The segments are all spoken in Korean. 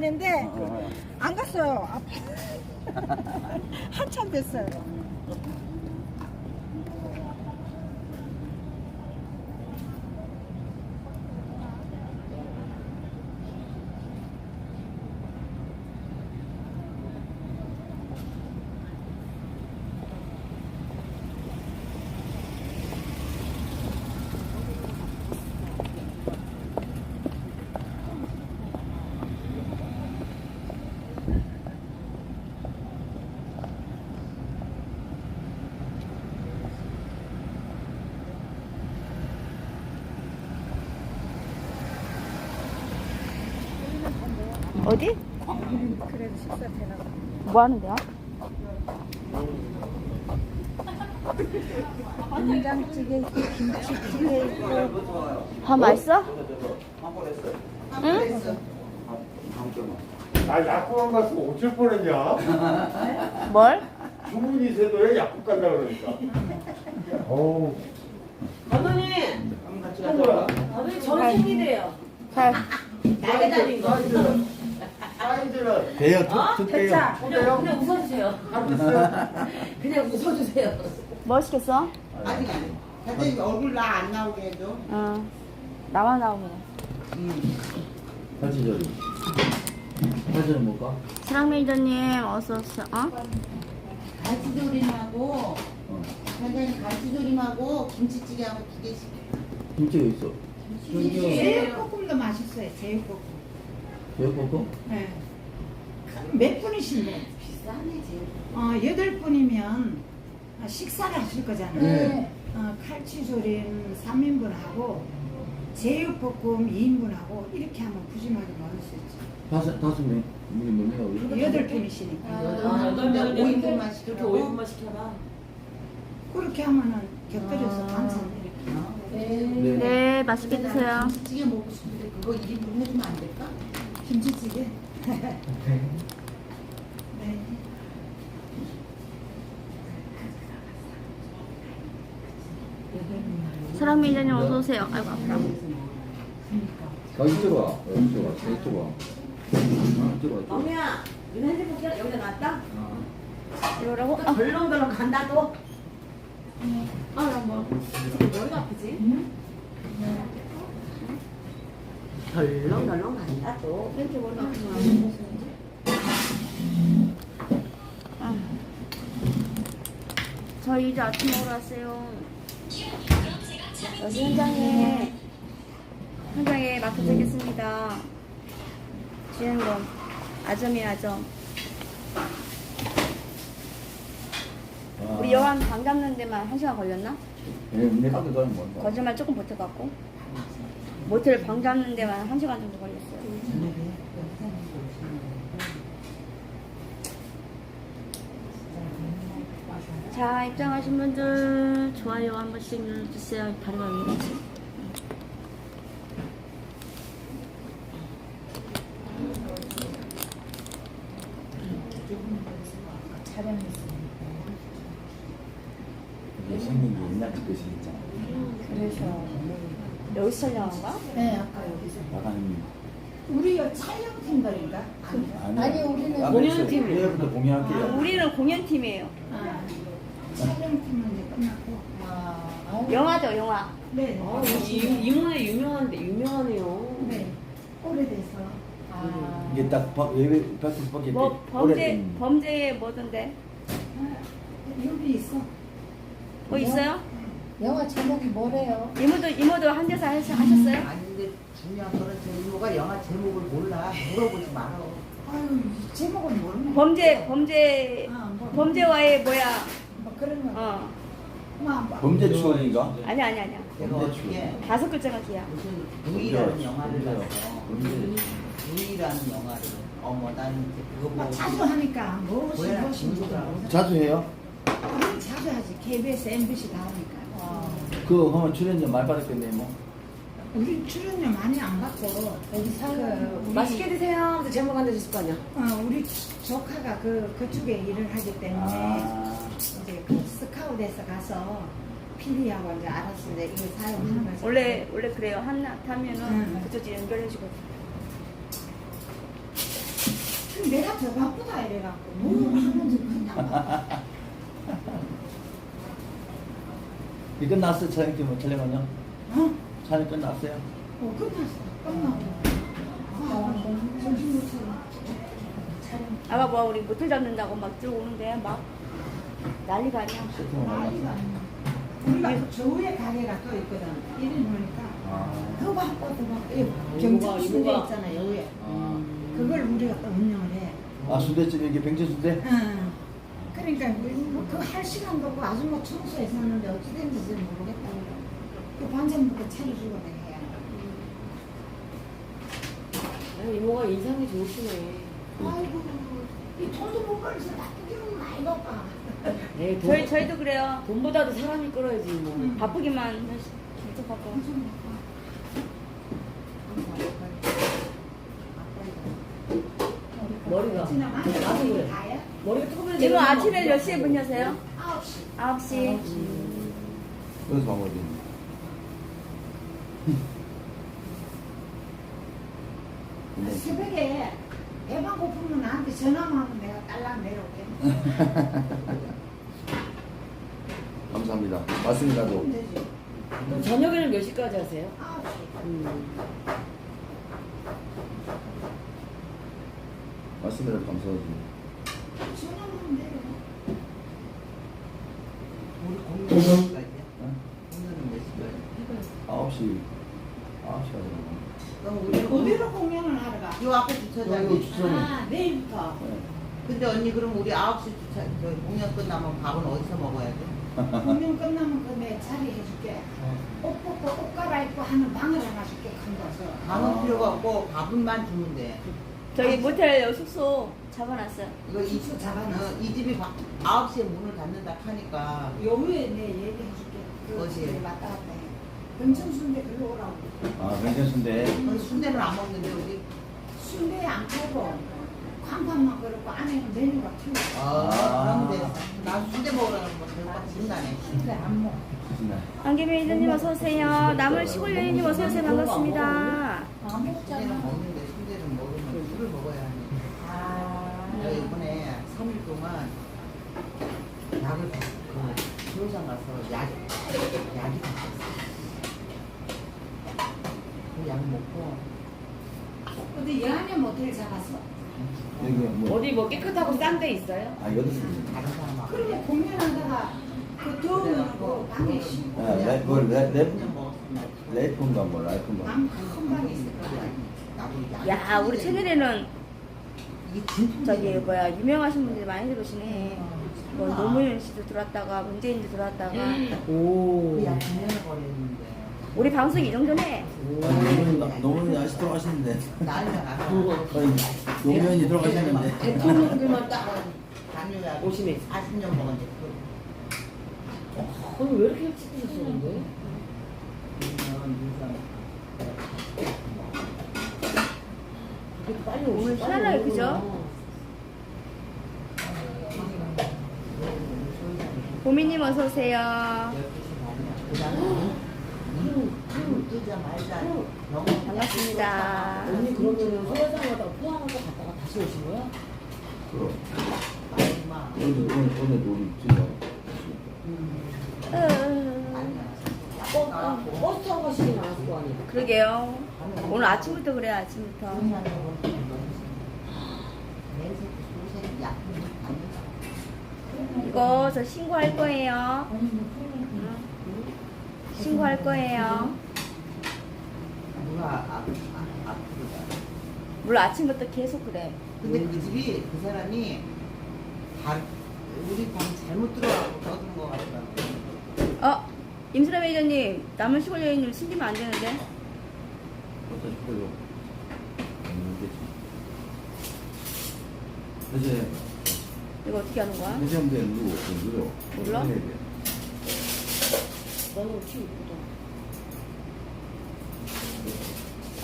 되는데 어. 안 갔어요. 앞- 한참 됐어요. 어디? 그래도 식사 되나 봐. 뭐 하는데요? 된장찌개 있고 김치찌개 있고 밥 맛있어? 응? 나 약국 안 갔으면 어쩔 뻔했냐? 뭘? 주문이 세도에 약국 간다 그러니까. 어우. 감독님, 뭐야? 감독님 전 생기대요. 잘. 날개 달린 거. 사이즈는 돼요, 어? 툭툭 돼요. 대짜 그냥, 그냥 웃어주세요. 그냥 웃어주세요. 뭐 시켰어? 아직 안 해. 근데 얼굴 나 안 나오게 해줘. 응. 나만 나오면. 사지절이. 사지는 뭘까? 사랑 매니저님 어서 오세요. 어? 갈치조림하고 어. 선생님 갈치조림하고 김치찌개하고 두 개씩. 김치가 있어. 제육볶음도 맛있어요. 제육볶음. 제육볶음? 네. 몇 분이신데? 비싸네 제일. 어, 여덟 분이면 식사를 하실 거잖아요. 네. 어, 칼치조림 3인분하고 제육볶음 2인분하고 이렇게 하면 푸짐하게 먹을 수 있죠. 다섯, 다섯 명. 우리? 여덟 분이시니까. 아, 여덟 명인데 오 인분만 그렇게? 5인분만 시켜라. 그렇게 하면은 곁들여서 반찬 이렇게. 네. 네, 맛있게 드세요. 김치찌개 먹고 싶은데 그거 1인분 해주면 안 될까? 김치찌개. 네. 사랑 매니저님 어서 오세요. 아이고 아프다. 가 이쪽으로 와. 어, 이쪽으로 와. 이쪽으로 와. 어, 이쪽으로 와. 이쪽으로 와. mam이야, 너 핸드폰 여기다 놨다? 이러라고? 또 덜렁덜렁 간다 또. 아, 나 뭐. 머리가 아프지? 덜렁덜렁 간다 또. 이렇게 머리가 아프구나. 저희 이제 아침 먹으러 왔어요. 여기 현장에 현장에 맡겨드리겠습니다. 주인공 아점이 아점. 아. 우리 여왕 방 잡는 데만 한 시간 걸렸나? 네, 내 방도 하는 건가? 거짓말 조금 못해갖고 모텔 방 잡는 데만 한 시간 정도 걸렸어요. 자 입장하신 분들 좋아요 한 번씩 눌러주세요. 다리가 왜 이러지? 이게 생긴 게 옛날 그것이 있잖아. 그래서 여기서 촬영한 거야? 네, 아까 여기서. 약간 우리 여 촬영팀들인가? 아니, 아니, 우리는 공연팀. 공연할게요. 아, 우리는 공연팀이에요. 아, 촬영팀은 이제 끝났고. 영화죠 영화. 네. 아, 이, 이모네 유명한데, 유명하네요. 네. 오래돼서. 아. 이게 딱 법, 외배 벽에서 보기 뭐 범죄 범죄 뭐던데? 여기 있어. 뭐 있어요? 영화 제목이 뭐래요? 이모도 이모도 한 대사 하셨어요? 아니 근데 중요한 거는 제 이모가 영화 제목을 몰라. 물어보지 말아. 아유, 이 제목은 모르네. 범죄 범죄 아, 뭐, 범죄와의 뭐야? 뭐 그런 거. 어 뭐, 뭐. 범죄 추억인가? 아니 아니 아니야. 내가 범죄 어떻게 다섯 글자가 기야. 무슨 루이라는 영화를 범죄. 봤어. 범죄. 루이라는 영화를. 어머 나는 이제 그거 뭐 보고 자주 하니까 무엇이 뭐야, 무엇이 친구들하고. 모르고. 자주 해요? 우리 자주 하지. KBS, MBC 다 하니까. 그거 하면 출연료 많이 받았겠네 뭐. 우리 출연료 많이 안 받고 여기 그 우리, 맛있게 드세요. 제목 안 내줬을 거 아니야. 어, 우리 조카가 그 그쪽에 일을 하기 때문에 아, 이제 그 스카웃에서 가서 PD하고 이제 알아서 이제 이걸 사용하는 거죠. 원래 원래 그래요. 한나 타면은 음. 그쪽 연결해주고. 참 내가 더 바쁘다 이래갖고 뭐 하는지 그냥 이 끝났어 촬영 지금 촬영은요? 어? 촬영 끝났어요? 어 끝났어 끝나고 아, 정신 못 차려 아까 뭐 우리 모텔 잡는다고 막 들어오는데 막 난리가 아니야. 난리가 끝났어. 아니야 우리가 저 위에 가게가 또 있거든 이리 놓으니까 아, 더 바빠 더 바빠 경찰 순대 있잖아 여기에 아, 그걸 우리가 또 운영을 해 아 순대집이 이게 병천순대? 응. 그러니까 그할 시간도 없고 아줌마 청소에 샀는데 어찌 된지 모르겠다. 그 반찬부터 차려주고 해야. 이모가 인상이 좋으시네. 아이고 이 돈도 못 벌어서 나쁘기는 많이 바빠. 네, 돈, 저희 저희도 그래요. 돈보다도 사람이 끌어야지 뭐. 응. 바쁘기만 하시- 진짜 바빠. 머리가 지나 많이 나도 그래. 다야? 머리가 조금만 이모 아침에 몇 시에 문 여세요? 아홉 시. 9시. 그래서 방어 지 네. 새벽에 배만 고프면 나한테 전화만 하면 내가 딸랑 내려올게. 감사합니다 맞습니다도 그럼 되지. 그럼 저녁에는 몇 시까지 하세요? 아홉 시. 음. 맞습니다 전화만 하면 내려. 우리 공연 몇 시까지야? 응? 공연은 몇 시까지? 9시 9시 하잖아 그럼 우리 어디로 공연을 하러 가? 요 앞에 여기 주차장에 주차장. 아 내일부터. 네. 근데 언니 그럼 우리 9시 주차 저 공연 끝나면 밥은 어디서 먹어야 돼? 공연 끝나면 그내 자리 해줄게. 옷 벗고 옷 갈아입고 하는 방을 하나 줄게 큰 거서. 밥은 아. 필요가 없고 밥은만 주면 돼 저희 모텔 숙소 잡아놨어요. 이거 이, 숙소 잡아놨어. 어, 이 집이 바, 9시에 문을 닫는다 하니까 요 위에 내 얘기해줄게. 그 어디? 집에 왔다 갔다 해. 금천순대 글로 오라고. 아 병천순대 그럼 순대는 안 먹는데 우리 순대 안 팔고 광판만 그렇고 안에는 메뉴가 틀려. 아, 그럼 돼. 나 순대 먹으라는 거 별거 진다네 순대 안 먹어. 안개미 이사님 어서 오세요. 남을 시골 여인님 어서 오세요. 반갑습니다. 안 순대는 먹잖아. 먹는데 순대는 먹으면 술을 먹어야 하네 아. 내가 이번에 3일 동안 약을 받- 그 치료장 가서 약, 약이 받았어. 그약 먹고 어디 여한의 모텔 잡았어? 여기 뭐 어디 뭐 깨끗하고 싼 데 있어요? 아 여기 다른 사람하고 그렇게 공연하다가 그 더우면 그 방에 쉬고 아, 레- 뭐, 레- 레- 그냥 먹었습니다. 레이프인가 뭐 라이프인가 방큰 방에 있을 거야. 나도 야, 우리 이게 진통 저기 뭐야 유명하신 분들이 많이 들어오시네. 뭐 노무현 씨도 들어왔다가 문재인도 들어왔다가 오. 그약 진행을 버렸는데 우리 방송 이 정도네. 너무 너무 난리가 나서 거의 노무현이 돌아가셨는데 대통령들만 딱. 당뇨약 오시네. 40년 먹었는데 그 오늘 왜 이렇게 일찍 드셨는데? 이렇게 빨리 오늘 희한하게 그죠? 보미님 어서 오세요. 반갑습니다. 언니 그러면은 소개상하다가 포항을 또 갔다가 다시 오신 거야? 그럼 마지막 오늘 오늘 오늘 우리 지금 버, 어, 버스 타고 가시긴 않았을 거 아니에요? 그러게요. 오늘 아침부터 그래 아침부터. 이거 저 신고할 거예요. 응. 신고할 거예요. 아, 아, 아프다. 물론 아침부터 계속 그래. 근데 그 집이 그 사람이 다 우리 방 잘못 들어가고 떠드는 것 같더라고. 어, 임수라 매니저님, 남은 시골 여인님 숨기면 안 되는데. 어떤 식으로 이제 이거 어떻게 하는 거야? 돼 누구 누구 몰라? 해야 돼. 너는 키 이쁘다.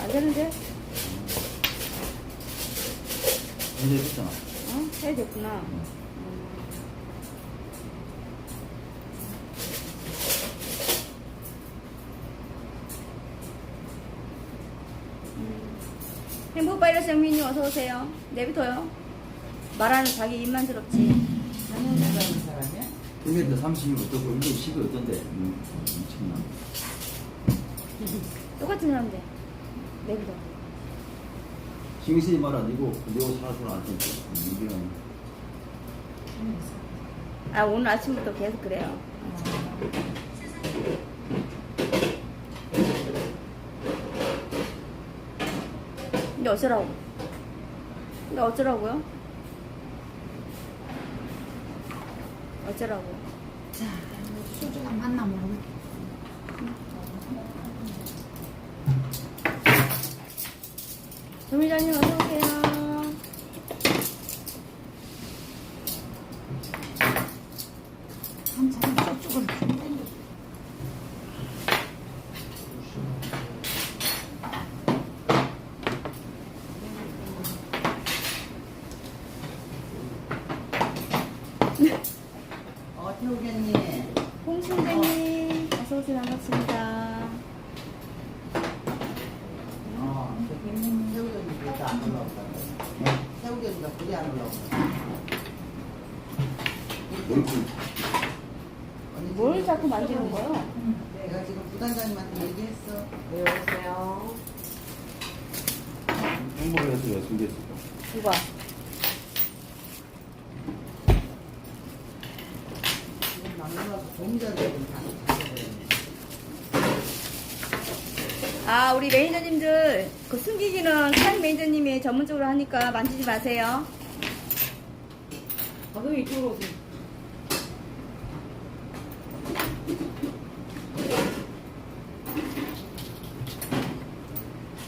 안 되는데? 이제 했잖아 어? 해야 됐구나. 행복바이 바이러스 영민님 어서 오세요. 내비둬요. 말하는 자기 입만스럽지. 4년 살아있는 사람이야? 1m 30이 어떻고 1m 10이 어떤데? 음, 미친나. 똑같은 사람인 데. 내비둬. 신경쓰지 말아. 니고 내고 살아서는 안 된다. 이기는. 아 오늘 아침부터 계속 그래요. 근데 어쩌라고? 근데 어쩌라고요? 어쩌라고? 자, 소주가 맞나 모르겠다. 조미자님 어 서 오세요. 한참 소주를 좀 땡겨. 어, 태우견님. 홍순대님 어서 오세요 반갑습니다. 어, 태우견님 그래도 안 올라온다. 태우견이가 그래 안 올라온다. 얼굴. 언니 뭘 자꾸 만지는 거예요? 내가 지금 부단장님한테 얘기했어. 네, 여보세요. 행복을 해서 여승됐을 거. 누가? 지금 막내가서 공자들은 다. 아 우리 매니저님들 그 숨기기는 칸 매니저님이 전문적으로 하니까 만지지 마세요. 아, 그럼 이쪽으로 오세요.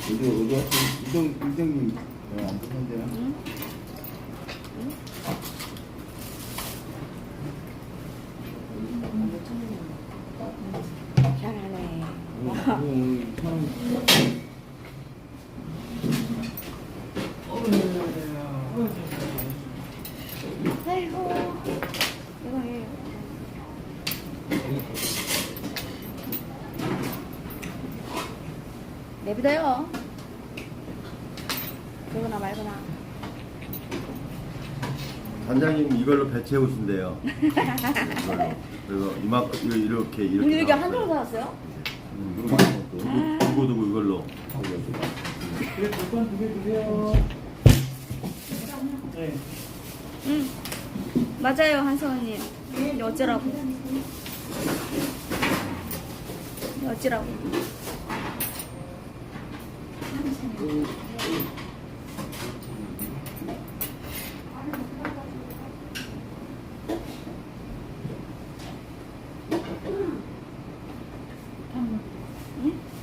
어디, 어디, 이정, 이정님, 어, 안 보는데요? 응? 잘하네. 아이고 이거 해. 내비둬요. 그러거나 말거나. 단장님 이걸로 배 채우신대요. 이걸로. 그래서 이만큼 이거 이렇게 이렇게. 오늘 이렇게 한 나왔어요. 통을 사왔어요? 음, 그런 거 또. 두고 두고 이걸로. 응. 맞아요, 한서원님. 근데 어쩌라고. 근데 어쩌라고.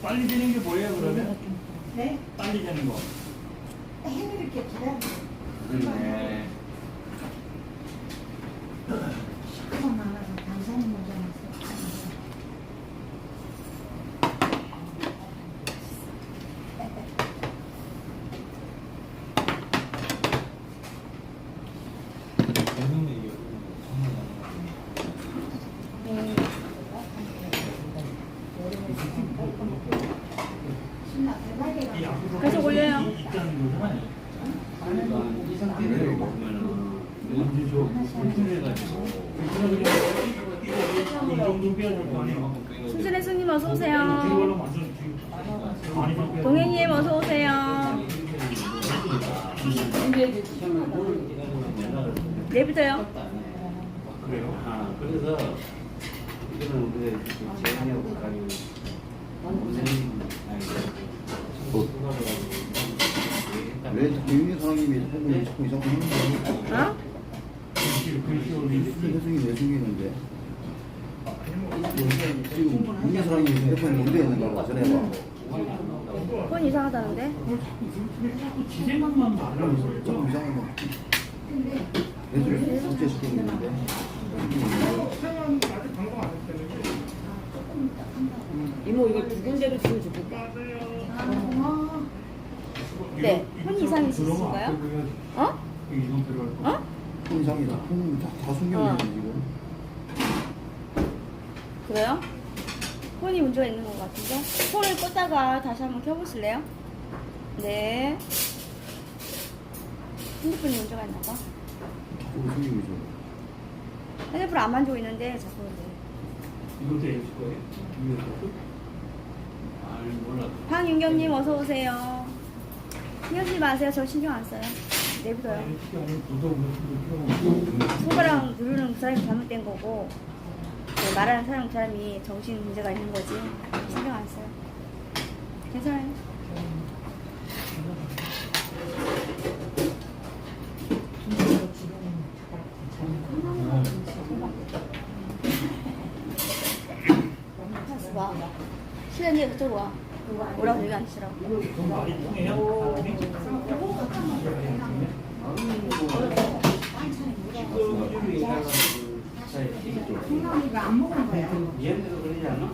빨리 되는 게 뭐예요 그러면? 네? 빨리 되는 거. 해드릴게 기다려. 네. 시끄러워 나가서 방사능 모자라서. 신나 대박이라. 계속 올려요. 있다는 거잖아요. 이 상태로 보면은 언제 저 불편해가지고 이 정도 빼야 될 거 아니에요? 순진의 손님 어서 뒤로 오세요. 가려면 완전 뒤로 많이 바뀌어야 동행님 어서 오세요. 내비둬요. 그래요? 아, 그래서 이거는 우리가 제한하고 가지고 선생님 왜 자꾸 윤희 사장님이 자꾸 자꾸 이상한 하는 거야? 어? 글씨 글씨 올리지. 혜승이 왜 숨기는데? 지금 윤희 사장님이 핸드폰에 문제 있는가 봐. 전해봐. 폰 이상하다는데? 자꾸 지 생각만 말하고 그럼 조금 이상한 거. 계속 삭제시키고 있는데. 이모 이거 두 군데로 지금 줄까? 아. 네. 폰 이상 있으신가요? 어? 이건 들어갈 거. 어? 폰 이상이다. 폰 다, 다 숨겨있네, 지금. 그래요? 폰이 문제가 있는 것 같은데? 폰을 껐다가 다시 한번 켜보실래요? 네. 핸드폰이 문제가 있나 봐. 숨기고 있어. 핸드폰 안 만지고 있는데 자꾸 이제. 이것도 해줄 거예요? 이것도? 아 몰라. 황윤경님 어서 오세요. 신경 쓰지 마세요. 저 신경 안 써요. 내비둬요. 손가락 누르는 그 사람이 잘못된 거고 네, 말하는 사람 그 사람이 정신 문제가 있는 거지. 신경 안 써요. 괜찮아요. 실현이 그쪽으로 와. 오라고 얘기 안 치라고. 동남이가 안 먹은 거야. 얘네도 그러지 않아?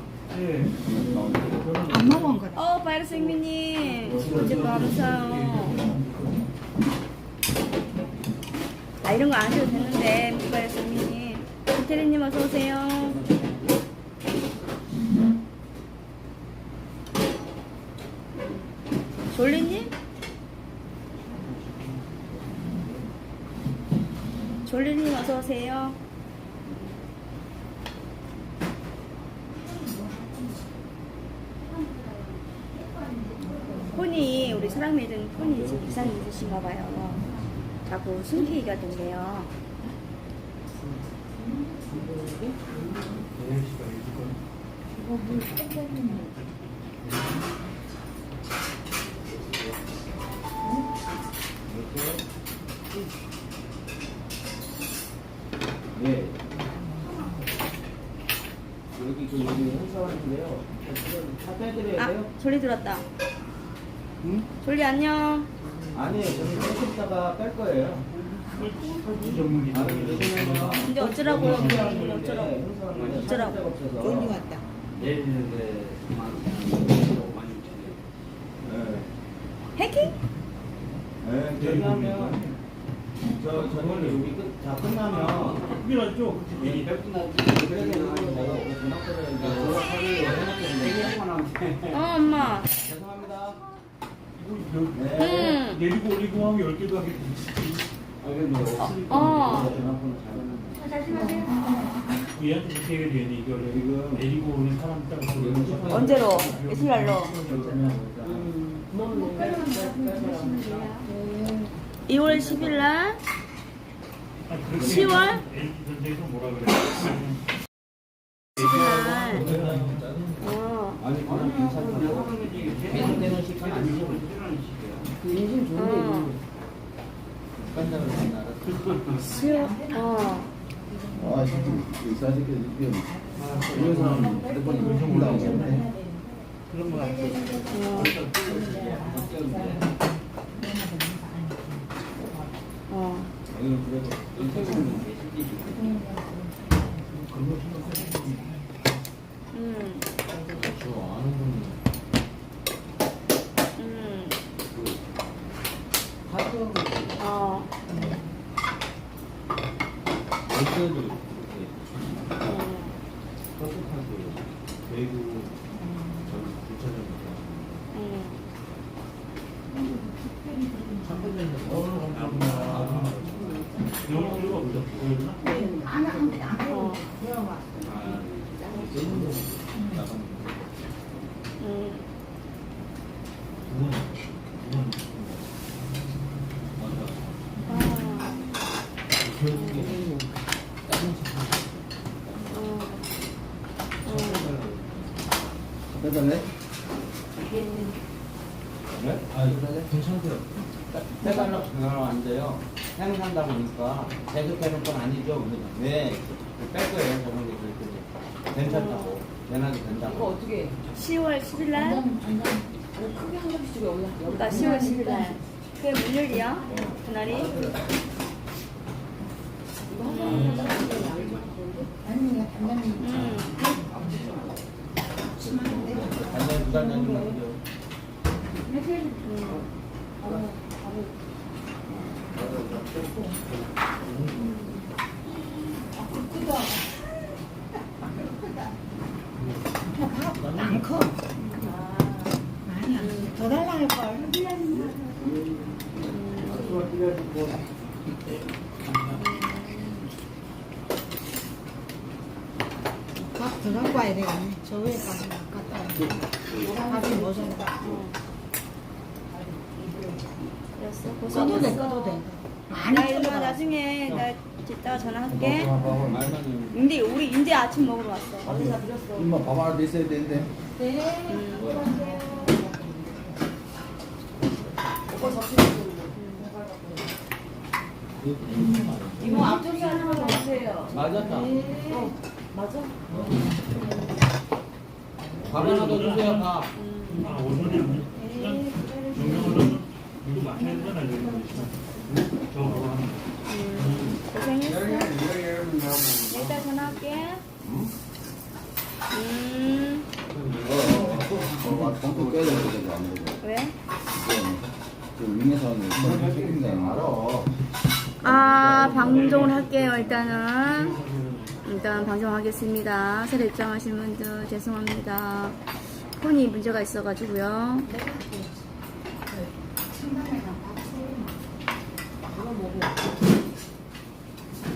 안 먹은 거야. 어, 바이러스 행민님. 이제 감사해요. 아, 이런 거 안 해도 되는데, 바이러스 행민님. 김태리님 어서오세요. 졸리님? 졸리님 어서오세요. 폰이 우리 사랑매든 폰이 있으신가 봐요. 자꾸 숨기기가 된대요. 네. 여기 그 여기 행사하는데요. 빼드려야 아, 돼요? 졸리 들었다. 응? 졸리 안녕. 아니에요. 저는 빼셨다가 뺄 거예요. 아, 근데 어쩌라고요? 어쩌라고? 행사하는데 어쩌라고? 돈이 왔다. 내리는데 만 네. 해킹? 네, 왜냐하면 저 저녁에 여기 끝, 다 끝나면 필요하죠? 이 몇분 나지? 그래서 이거 뭐 전학교를 이제 졸업하기로 해놨거든요. 어, 엄마. 네. 내리고 올리고 하면 열 개도 하게 어. 얘한테 내리고 오는 사람 보고 언제로? 예술날로? 2월 10일 날? 10월? 전쟁에서 뭐라 그래? 10일 날. 어. 인심 좋은데 어. 깐장을 알았어. 10월, 어. 아 진짜 이 사진들 지금 이런 사람 핸드폰이 엄청 올라오는데 그런 거 같아. 어. 이건 그래도 인터뷰는 계시지 음. 저 아는 분이 300년. 어, 감사합니다. 영어 들어가 보자. 보여주나? 왜? 뺄 거예요. 저번에 그랬더니. 괜찮다고. 내놔도 된다고. 10월 10일 날? 그러니까 10월 10일 날. 그게 물요일이야? 그날이? 아니, 단장님 음. 심한데. 반년 두달 전이면 안 들어가고 와야 되겠네. 저 위에까지 갔다 와야 돼, 돼. 많이. 나중에 나 전화할게. 근데 우리 인제 아침 먹으러 왔어. 엄마 밥 하나 더 있어야 되는데. 이모 앞쪽에 하나만 주세요. 맞았다. 맞아? 밥 하나 더 주세요, 밥. 아, 이거 음, 고생했어. 이따 전화할게. 음, 깨야. 왜? 그 위에서는 책임자 알아. 아, 방송을 할게요, 일단은. 일단 방송하겠습니다. 새로 입장하신 분들 죄송합니다. 폰이 문제가 있어가지고요.